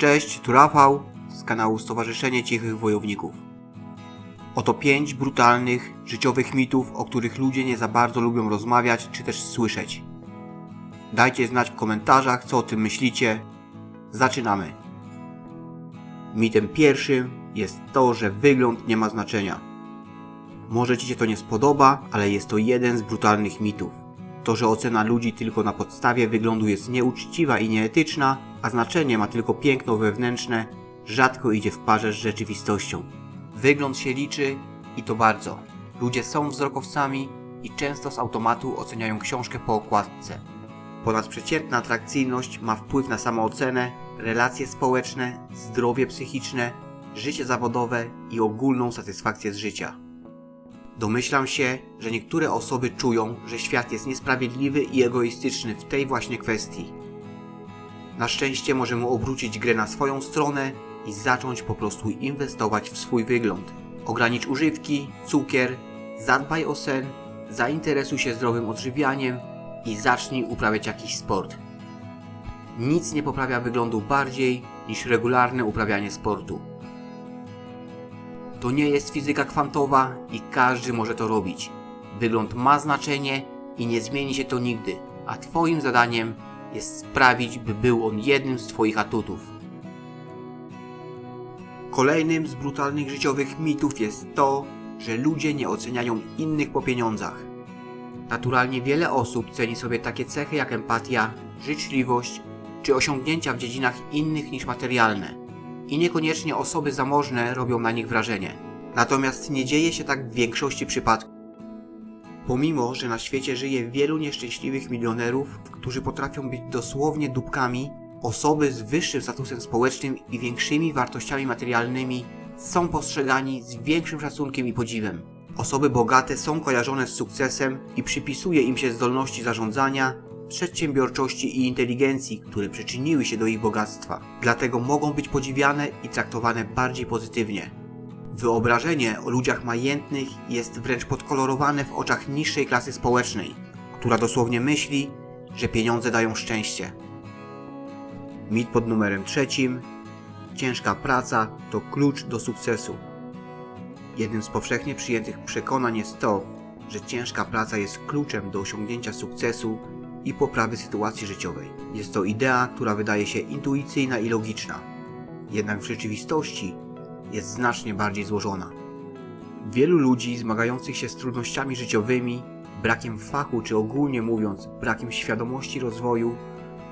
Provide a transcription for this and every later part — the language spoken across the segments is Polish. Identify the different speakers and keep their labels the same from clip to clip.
Speaker 1: Cześć, tu Rafał z kanału Stowarzyszenie Cichych Wojowników. Oto pięć brutalnych, życiowych mitów, o których ludzie nie za bardzo lubią rozmawiać czy też słyszeć. Dajcie znać w komentarzach, co o tym myślicie. Zaczynamy. Mitem pierwszym jest to, że wygląd nie ma znaczenia. Może Ci się to nie spodoba, ale jest to jeden z brutalnych mitów. To, że ocena ludzi tylko na podstawie wyglądu jest nieuczciwa i nieetyczna, a znaczenie ma tylko piękno wewnętrzne, rzadko idzie w parze z rzeczywistością. Wygląd się liczy i to bardzo. Ludzie są wzrokowcami i często z automatu oceniają książkę po okładce. Ponadprzeciętna atrakcyjność ma wpływ na samoocenę, relacje społeczne, zdrowie psychiczne, życie zawodowe i ogólną satysfakcję z życia. Domyślam się, że niektóre osoby czują, że świat jest niesprawiedliwy i egoistyczny w tej właśnie kwestii. Na szczęście możemy obrócić grę na swoją stronę i zacząć po prostu inwestować w swój wygląd. Ogranicz używki, cukier, zadbaj o sen, zainteresuj się zdrowym odżywianiem i zacznij uprawiać jakiś sport. Nic nie poprawia wyglądu bardziej niż regularne uprawianie sportu. To nie jest fizyka kwantowa i każdy może to robić. Wygląd ma znaczenie i nie zmieni się to nigdy, a Twoim zadaniem jest sprawić, by był on jednym z Twoich atutów. Kolejnym z brutalnych życiowych mitów jest to, że ludzie nie oceniają innych po pieniądzach. Naturalnie wiele osób ceni sobie takie cechy jak empatia, życzliwość czy osiągnięcia w dziedzinach innych niż materialne i niekoniecznie osoby zamożne robią na nich wrażenie. Natomiast nie dzieje się tak w większości przypadków. Pomimo, że na świecie żyje wielu nieszczęśliwych milionerów, którzy potrafią być dosłownie dupkami, osoby z wyższym statusem społecznym i większymi wartościami materialnymi są postrzegani z większym szacunkiem i podziwem. Osoby bogate są kojarzone z sukcesem i przypisuje im się zdolności zarządzania, przedsiębiorczości i inteligencji, które przyczyniły się do ich bogactwa. Dlatego mogą być podziwiane i traktowane bardziej pozytywnie. Wyobrażenie o ludziach majętnych jest wręcz podkolorowane w oczach niższej klasy społecznej, która dosłownie myśli, że pieniądze dają szczęście. Mit pod numerem trzecim. Ciężka praca to klucz do sukcesu. Jednym z powszechnie przyjętych przekonań jest to, że ciężka praca jest kluczem do osiągnięcia sukcesu i poprawy sytuacji życiowej. Jest to idea, która wydaje się intuicyjna i logiczna. Jednak w rzeczywistości jest znacznie bardziej złożona. Wielu ludzi zmagających się z trudnościami życiowymi, brakiem fachu czy ogólnie mówiąc brakiem świadomości rozwoju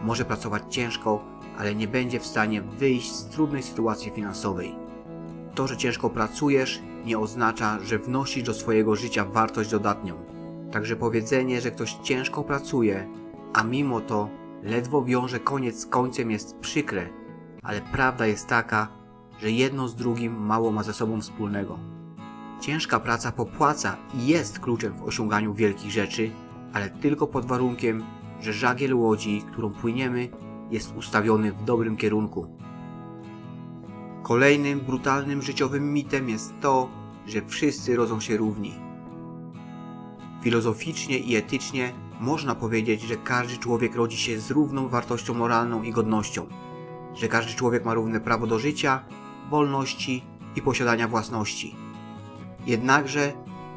Speaker 1: może pracować ciężko, ale nie będzie w stanie wyjść z trudnej sytuacji finansowej. To, że ciężko pracujesz, nie oznacza, że wnosisz do swojego życia wartość dodatnią. Także powiedzenie, że ktoś ciężko pracuje, a mimo to ledwo wiąże koniec z końcem jest przykre, ale prawda jest taka, że jedno z drugim mało ma ze sobą wspólnego. Ciężka praca popłaca i jest kluczem w osiąganiu wielkich rzeczy, ale tylko pod warunkiem, że żagiel łodzi, którą płyniemy, jest ustawiony w dobrym kierunku. Kolejnym brutalnym życiowym mitem jest to, że wszyscy rodzą się równi. Filozoficznie i etycznie można powiedzieć, że każdy człowiek rodzi się z równą wartością moralną i godnością, że każdy człowiek ma równe prawo do życia, wolności i posiadania własności. Jednakże,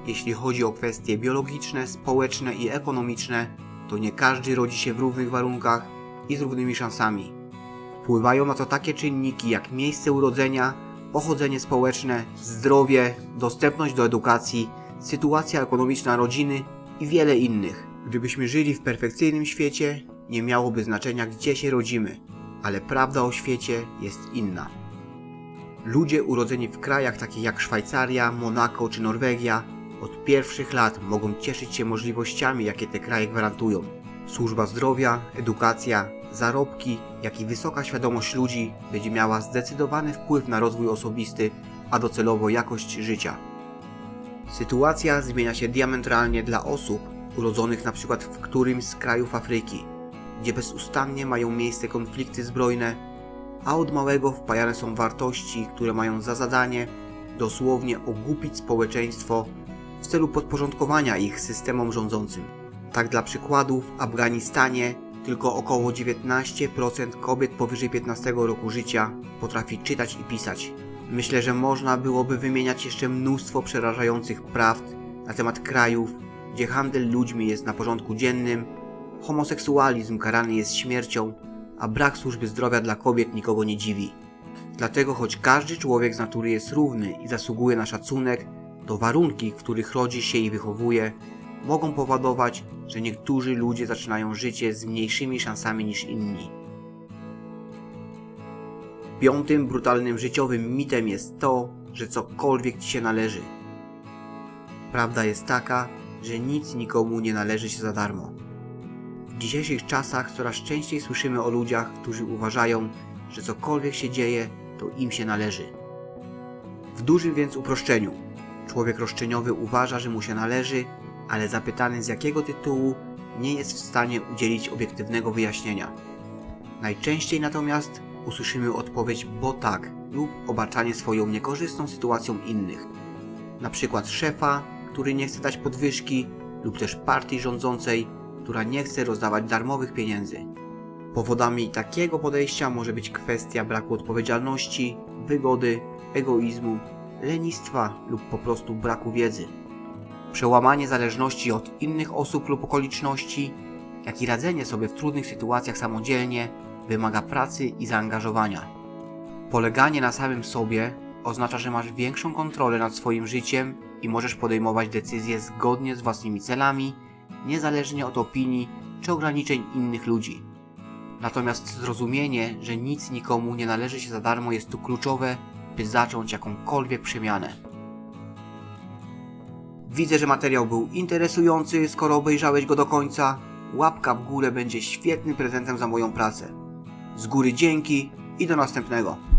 Speaker 1: jeśli chodzi o kwestie biologiczne, społeczne i ekonomiczne, to nie każdy rodzi się w równych warunkach i z równymi szansami. Wpływają na to takie czynniki jak miejsce urodzenia, pochodzenie społeczne, zdrowie, dostępność do edukacji, sytuacja ekonomiczna rodziny i wiele innych. Gdybyśmy żyli w perfekcyjnym świecie, nie miałoby znaczenia gdzie się rodzimy, ale prawda o świecie jest inna. Ludzie urodzeni w krajach takich jak Szwajcaria, Monako czy Norwegia od pierwszych lat mogą cieszyć się możliwościami, jakie te kraje gwarantują. Służba zdrowia, edukacja, zarobki, jak i wysoka świadomość ludzi będzie miała zdecydowany wpływ na rozwój osobisty, a docelowo jakość życia. Sytuacja zmienia się diametralnie dla osób urodzonych przykład w którymś z krajów Afryki, gdzie bezustannie mają miejsce konflikty zbrojne, a od małego wpajane są wartości, które mają za zadanie dosłownie ogłupić społeczeństwo w celu podporządkowania ich systemom rządzącym. Tak dla przykładu w Afganistanie Tylko około 19% kobiet powyżej 15 roku życia potrafi czytać i pisać. Myślę, że można byłoby wymieniać jeszcze mnóstwo przerażających prawd na temat krajów, gdzie handel ludźmi jest na porządku dziennym, homoseksualizm karany jest śmiercią, a brak służby zdrowia dla kobiet nikogo nie dziwi. Dlatego choć każdy człowiek z natury jest równy i zasługuje na szacunek, to warunki, w których rodzi się i wychowuje, mogą powodować, że niektórzy ludzie zaczynają życie z mniejszymi szansami niż inni. Piątym brutalnym życiowym mitem jest to, że cokolwiek ci się należy. Prawda jest taka, że nic nikomu nie należy się za darmo. W dzisiejszych czasach coraz częściej słyszymy o ludziach, którzy uważają, że cokolwiek się dzieje, to im się należy. W dużym więc uproszczeniu, człowiek roszczeniowy uważa, że mu się należy, ale zapytany z jakiego tytułu nie jest w stanie udzielić obiektywnego wyjaśnienia. Najczęściej natomiast usłyszymy odpowiedź bo tak lub obarczanie swoją niekorzystną sytuacją innych. Na przykład szefa, który nie chce dać podwyżki lub też partii rządzącej, która nie chce rozdawać darmowych pieniędzy. Powodami takiego podejścia może być kwestia braku odpowiedzialności, wygody, egoizmu, lenistwa lub po prostu braku wiedzy. Przełamanie zależności od innych osób lub okoliczności, jak i radzenie sobie w trudnych sytuacjach samodzielnie wymaga pracy i zaangażowania. Poleganie na samym sobie oznacza, że masz większą kontrolę nad swoim życiem i możesz podejmować decyzje zgodnie z własnymi celami, niezależnie od opinii czy ograniczeń innych ludzi. Natomiast zrozumienie, że nic nikomu nie należy się za darmo jest tu kluczowe, by zacząć jakąkolwiek przemianę. Widzę, że materiał był interesujący, skoro obejrzałeś go do końca. Łapka w górę będzie świetnym prezentem za moją pracę. Z góry dzięki i do następnego.